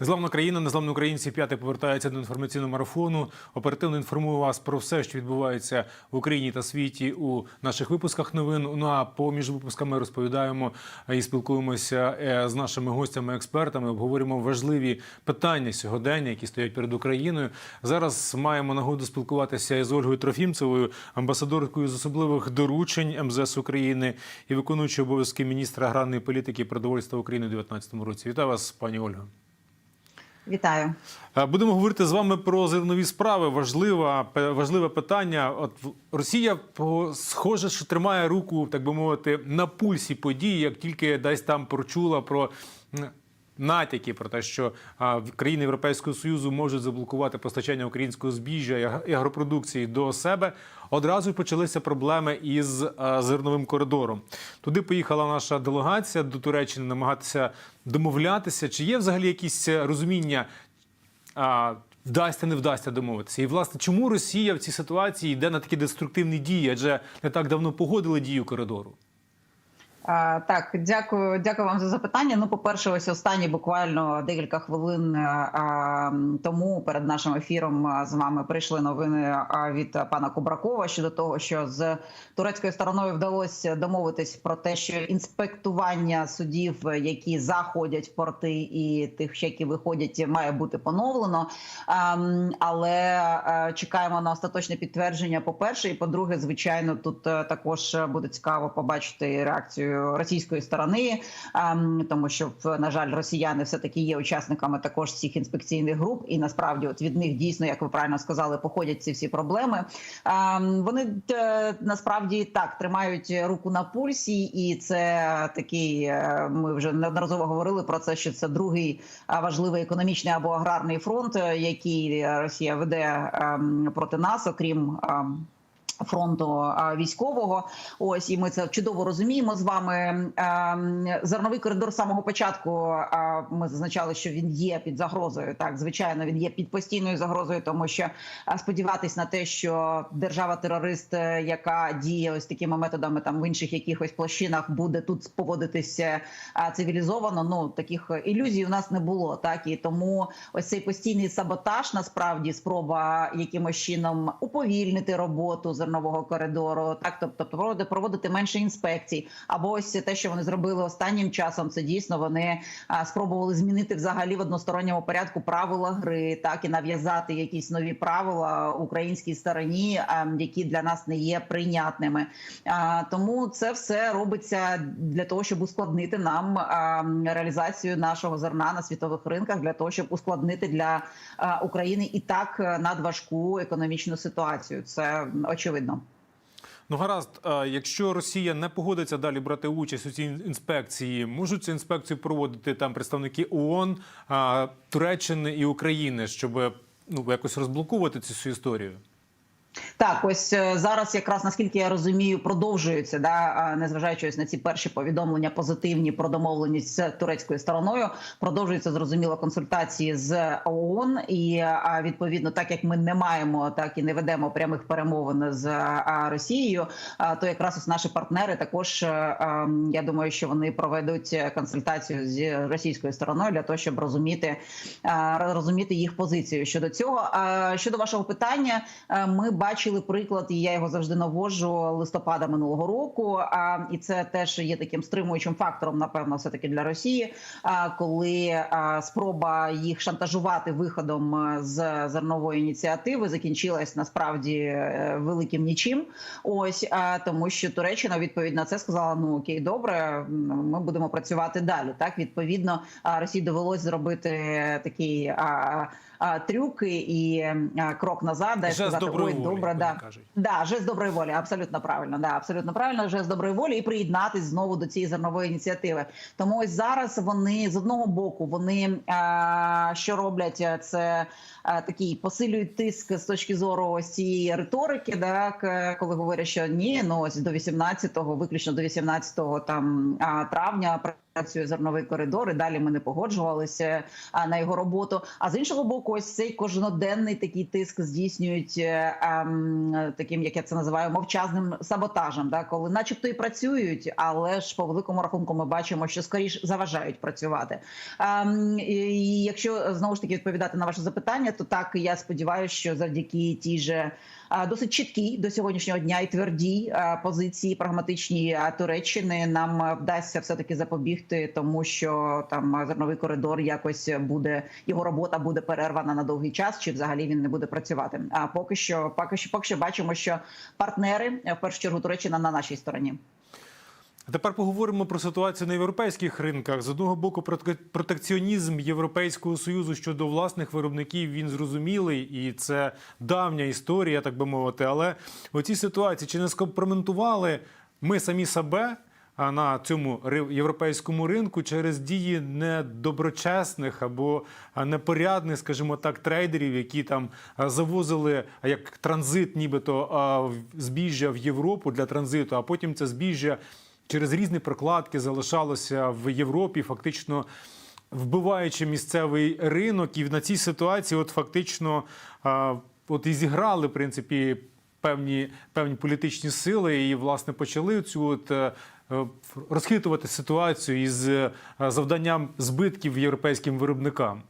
Незламна країна, незламні українці. П'яте повертається до інформаційного марафону. Оперативно інформую вас про все, що відбувається в Україні та світі у наших випусках новин. Ну а поміж випусками розповідаємо і спілкуємося е, з нашими гостями, експертами. Обговорюємо важливі питання сьогодення, які стоять перед Україною. Зараз маємо нагоду спілкуватися із Ольгою Трофімцевою, амбасадоркою з особливих доручень МЗС України і виконуючою обов'язки міністра аграрної політики і продовольства України у 2019 році. Вітаю вас, пані Ольга. Вітаю. Е, Будемо говорити з вами про зернові справи. Важлива, важливе питання. От Росія схоже, що тримає руку, так би мовити, на пульсі подій, як тільки десь там прочула про натяки про те, що країни Європейського Союзу можуть заблокувати постачання українського збіжжя і агропродукції до себе. Одразу почалися проблеми із зерновим коридором. Туди поїхала наша делегація до Туреччини намагатися домовлятися. Чи є взагалі якісь е, розуміння, вдасться, не вдасться домовитися. І власне, чому Росія в цій ситуації йде на такі деструктивні дії? Адже не так давно погодили дію коридору. Так, дякую, дякую вам за запитання. Ну, по-перше, ось останні буквально декілька хвилин е, а, тому перед нашим ефіром з вами прийшли новини від пана Кубракова щодо того, що з турецькою стороною вдалося домовитись про те, що інспектування судів, які заходять в порти, і тих, які виходять, має бути поновлено. А, але е, чекаємо на остаточне підтвердження. По перше, і по-друге, звичайно, тут е, також буде цікаво побачити реакцію російської сторони, ем, тому що на жаль, росіяни все таки є учасниками також цих інспекційних груп, і насправді, от від них дійсно, як ви правильно сказали, походять ці всі проблеми. Ем, Вони е, насправді так тримають руку на пульсі, і це такий. е, Ми вже неодноразово говорили про це, що це другий важливий економічний або аграрний фронт, е, який Росія веде ем, проти нас, окрім. Фронту військового, ось і ми це чудово розуміємо з вами. Ем, Зерновий коридор з самого початку. Ми зазначали, що він є під загрозою. Так, звичайно, він є під постійною загрозою, тому що сподіватись на те, що держава-терорист, е, яка діє ось такими методами, там в інших якихось площинах, буде тут поводитися цивілізовано. Ну таких ілюзій у нас не було. Так і тому ось цей постійний саботаж, насправді, спроба якимось чином уповільнити роботу зернового коридору, так тобто проводити, проводити менше інспекцій, або ось те, що вони зробили останнім часом, це дійсно вони спробували змінити взагалі в односторонньому порядку правила гри, так і нав'язати якісь нові правила українській стороні, а, які для нас не є прийнятними. А, Тому це все робиться для того, щоб ускладнити нам а, реалізацію нашого зерна на світових ринках, для того, щоб ускладнити для а, України і так е, надважку економічну ситуацію. Це очевидно. Ну гаразд, якщо Росія не погодиться далі брати участь у цій інспекції, можуть цю інспекцію проводити там представники ООН, Туреччини і України, щоб ну якось розблокувати цю історію. Так, ось е, зараз, якраз наскільки я розумію, продовжується да, незважаючи на ці перші повідомлення позитивні про домовленість з турецькою стороною. Продовжується зрозуміло консультації з ООН, і відповідно, так як ми не маємо, так і не ведемо прямих перемовин з Росією, то якраз ось наші партнери також е, я думаю, що вони проведуть консультацію з російською стороною для того, щоб розуміти розуміти їх позицію щодо цього. Щодо вашого питання, е, ми бачили приклад, і я його завжди наводжу листопада минулого року. А і це теж є таким стримуючим фактором, напевно, все таки для Росії. А коли спроба їх шантажувати виходом е, з зернової ініціативи закінчилась насправді е, великим нічим. Ось тому, що Туреччина відповідь на це сказала: ну окей, добре, ми будемо працювати далі. Так відповідно, а, Росії довелось зробити такий. А, трюки і а, крок назад, де Жест сказати, доброї ой, волі, добре, да. кажуть. Да, жест доброї волі, абсолютно правильно. Да, абсолютно правильно, жест доброї волі і приєднатись знову до цієї зернової ініціативи. Тому ось зараз вони з одного боку вони а, що роблять, це а, такий посилюють тиск з точки зору ось цієї риторики, так е, коли говорять, що ні, ну ось до 18-го, виключно до 18-го там а, травня. Зерновий коридор. І далі ми не погоджувалися на його роботу. А з іншого боку, ось цей кожноденний такий тиск здійснюють е, ем, таким, як я це називаю, мовчазним саботажем. Да, коли, начебто, і працюють, але ж по великому рахунку ми бачимо, що скоріш заважають працювати. Ем, і якщо знову ж таки відповідати на ваше запитання, то так я сподіваюся, що завдяки тій же досить чіткій до сьогоднішнього дня і твердій позиції прагматичній Туреччини нам вдасться все таки запобігти, тому що там зерновий коридор якось буде його робота буде перервана на довгий час, чи взагалі він не буде працювати. А поки що, поки що, поки що бачимо, що партнери в першу чергу Туреччина на нашій стороні. Тепер поговоримо про ситуацію на європейських ринках. З одного боку, протек- протекціонізм Європейського союзу щодо власних виробників він зрозумілий, і це давня історія, так би мовити. Але у цій ситуації чи не скомпроментували ми самі себе на цьому європейському ринку через дії недоброчесних або непорядних, скажімо так, трейдерів, які там завозили як транзит, нібито збіжжя в Європу для транзиту, а потім це збіжжя через різні прокладки залишалося в Європі, фактично вбиваючи місцевий ринок. І на цій ситуації, от фактично, от і зіграли в принципі певні, певні політичні сили, і власне почали цю от. е, Розхитувати ситуацію із е, завданням збитків європейським виробникам.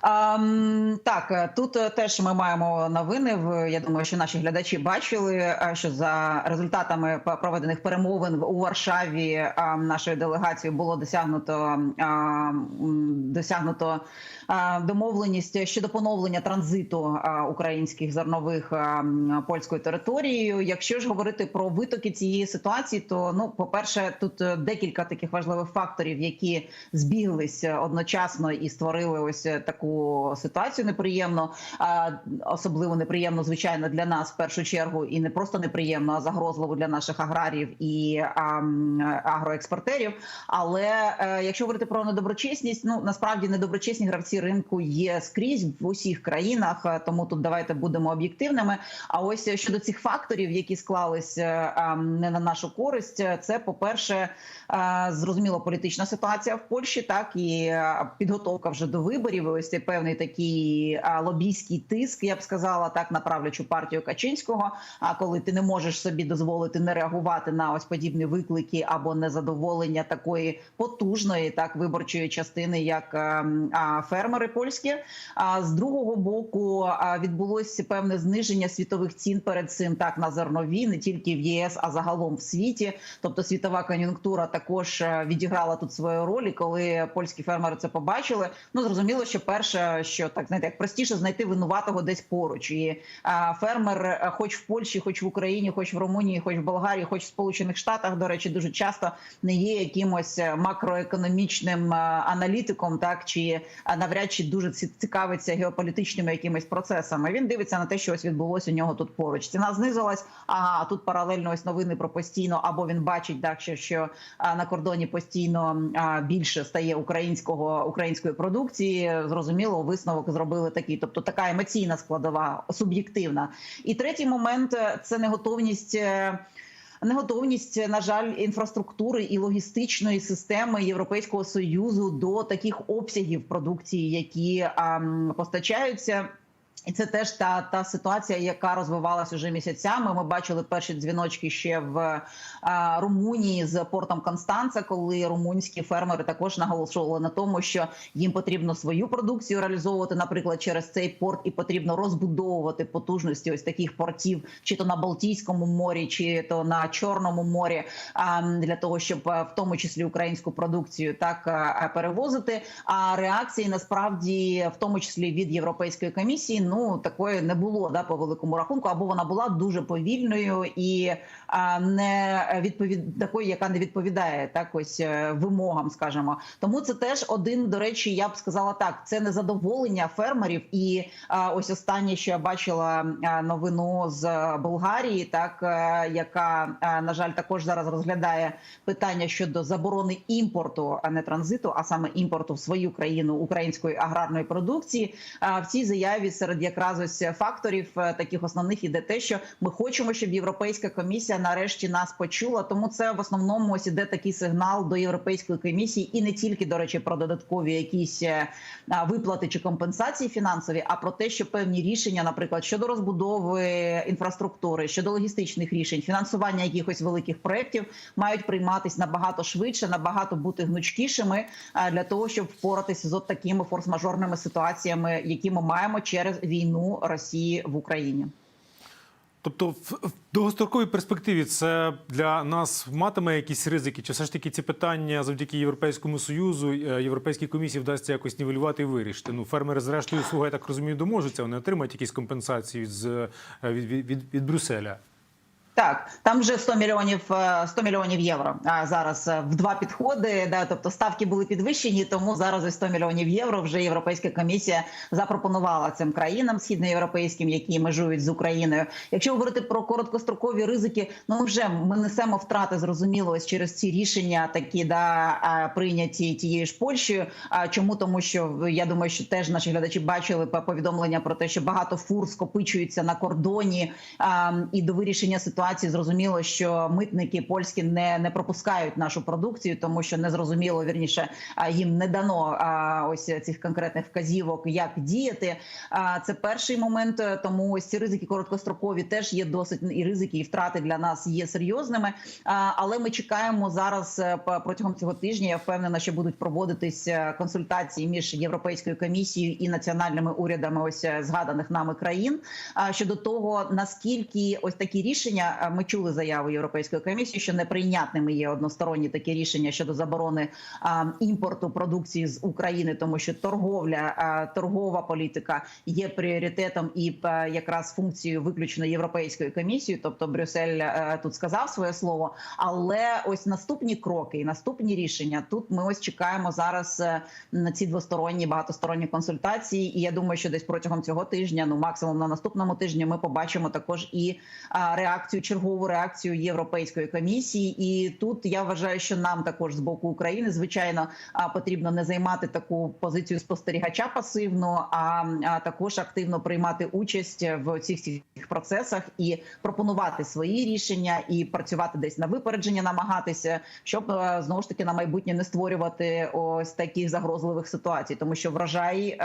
Так, е, тут е, теж ми маємо новини. Я думаю, що наші глядачі бачили, е, що за результатами проведених перемовин у Варшаві нашою делегацією було досягнуто досягнуто домовленість щодо поновлення транзиту українських зернових польською територією. Якщо ж говорити про витоки цієї ситуації, то ну, по перше, тут декілька таких важливих факторів, які збіглися одночасно і створили ось е, таку ситуацію неприємну. А особливо неприємно, звичайно, для нас в першу чергу, і не просто неприємно, а загрозливо для наших аграріїв і агроекспортерів. Але е, якщо говорити про недоброчесність, ну насправді недоброчесні гравці ринку є скрізь в усіх країнах, е, тому тут давайте будемо об'єктивними. А ось щодо цих факторів, які склались е, не на нашу користь, це по перше, зрозуміло політична ситуація в Польщі, так і е, підготовка вже до виборів. Ось цей певний такий лобійський тиск, я б сказала, так на правлячу партію Качинського. А коли ти не можеш собі дозволити не реагувати на ось подібні виклики або незадоволення такої потужної так виборчої частини, як фермери польські. А з другого боку відбулося певне зниження світових цін перед цим так на зернові, не тільки в ЄС, а загалом в світі. Тобто світова кон'юнктура також е, відіграла тут свою роль. І коли польські фермери це побачили, ну зрозуміло, що перше, що так знаєте, як простіше знайти винуватого десь поруч. І а, фермер, е, хоч в Польщі, хоч в Україні, хоч в Румунії, хоч в Болгарії, хоч в Сполучених Штатах, до речі, дуже часто не є якимось е, макроекономічним е, аналітиком, так чи навряд чи дуже цікавиться геополітичними якимись процесами. Він дивиться на те, що ось відбулося у нього тут поруч. Ціна знизилась. Ага, а тут паралельно ось новини про постійно, або він бачить так, що, що на кордоні постійно більше стає українського української продукції. Зрозуміло, висновок зробили такий. Тобто така емоційна складова, суб'єктивна. І третій момент е, це неготовність. е, Неготовність, на жаль, інфраструктури і логістичної системи Європейського союзу до таких обсягів продукції, які а, постачаються. І це теж та та ситуація, яка розвивалася вже місяцями. Ми бачили перші дзвіночки ще в а, Румунії з портом Констанца, коли румунські фермери також наголошували на тому, що їм потрібно свою продукцію реалізовувати, наприклад, через цей порт, і потрібно розбудовувати потужності ось таких портів, чи то на Балтійському морі, чи то на Чорному морі, а, для того, щоб в тому числі українську продукцію так а, перевозити. А реакції насправді, в тому числі від Європейської комісії, ну такої не було да по великому рахунку, або вона була дуже повільною і а, не відповід такою, яка не відповідає так ось е, вимогам, скажімо. Тому це теж один, до речі, я б сказала так: це незадоволення фермерів. І а, ось останнє, що я бачила новину з Болгарії, так е, яка на жаль також зараз розглядає питання щодо заборони імпорту, а не транзиту, а саме імпорту в свою країну української аграрної продукції. А в цій заяві серед серед якраз ось факторів е, таких основних іде те, що ми хочемо, щоб Європейська комісія нарешті нас почула. Тому це в основному ось іде такий сигнал до Європейської комісії, і не тільки до речі про додаткові якісь е, виплати чи компенсації фінансові, а про те, що певні рішення, наприклад, щодо розбудови інфраструктури, щодо логістичних рішень, фінансування якихось великих проєктів, мають прийматись набагато швидше, набагато бути гнучкішими для того, щоб впоратися з от такими форс-мажорними ситуаціями, які ми маємо через війну Росії в Україні. Тобто, в довгостроковій перспективі це для нас матиме якісь ризики, чи все ж таки ці питання завдяки Європейському Союзу, е, Європейській комісії вдасться якось нівелювати і вирішити? Ну, фермери, зрештою, слуга, я так розумію, доможуться, вони отримають якісь компенсації з е, від, від, від, від Брюсселя. Так, там вже 100 мільйонів е, 100 мільйонів євро. А зараз е, в два підходи. Да, тобто ставки були підвищені, тому зараз ось 100 мільйонів євро вже Європейська комісія запропонувала цим країнам східноєвропейським, які межують з Україною. Якщо говорити про короткострокові ризики, ну вже ми несемо втрати зрозуміло ось через ці рішення, такі да е, прийняті тією ж Польщею. А чому тому, що я думаю, що теж наші глядачі бачили повідомлення про те, що багато фур скопичуються на кордоні, а, і до вирішення ситуації зрозуміло, що митники польські не, не пропускають нашу продукцію, тому що не зрозуміло вірніше, їм не дано ось цих конкретних вказівок, як діяти. А, це перший момент. е, Тому ось ці ризики короткострокові теж є досить і ризики, і втрати для нас є серйозними. Але ми чекаємо зараз е, протягом цього тижня. Я впевнена, що будуть проводитись е, консультації між європейською комісією і національними урядами ось згаданих нами країн. А щодо того, наскільки ось такі рішення ми чули заяву Європейської комісії, що неприйнятними є односторонні такі рішення щодо заборони імпорту продукції з України, тому що торговля, торгова політика є пріоритетом і е, якраз функцією виключно Європейської комісії. Тобто Брюссель е, тут сказав своє слово. Але ось наступні кроки і наступні рішення тут ми ось чекаємо зараз е, на ці двосторонні багатосторонні консультації. І я думаю, що десь протягом цього тижня, ну максимум на наступному тижні, ми побачимо також і а, реакцію, чергову реакцію Європейської комісії. І тут я вважаю, що нам також з боку України, звичайно, потрібно не займати таку позицію спостерігача пасивно, а, також активно приймати участь в цих всіх процесах і пропонувати свої рішення, і працювати десь на випередження, намагатися, щоб е, знову ж таки на майбутнє не створювати ось таких загрозливих ситуацій, тому що врожай е,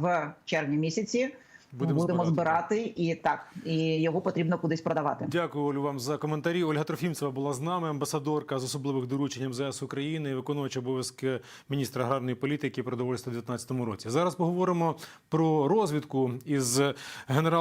в червні місяці. Будемо Будемо, збирати. збирати і так, і його потрібно кудись продавати. Дякую, Олю, вам за коментарі. Ольга Трофімцева була з нами, амбасадорка з особливих доручень МЗС України, виконуюча обов'язки міністра аграрної політики і продовольства в 2019 році. Зараз поговоримо про розвідку із генералом.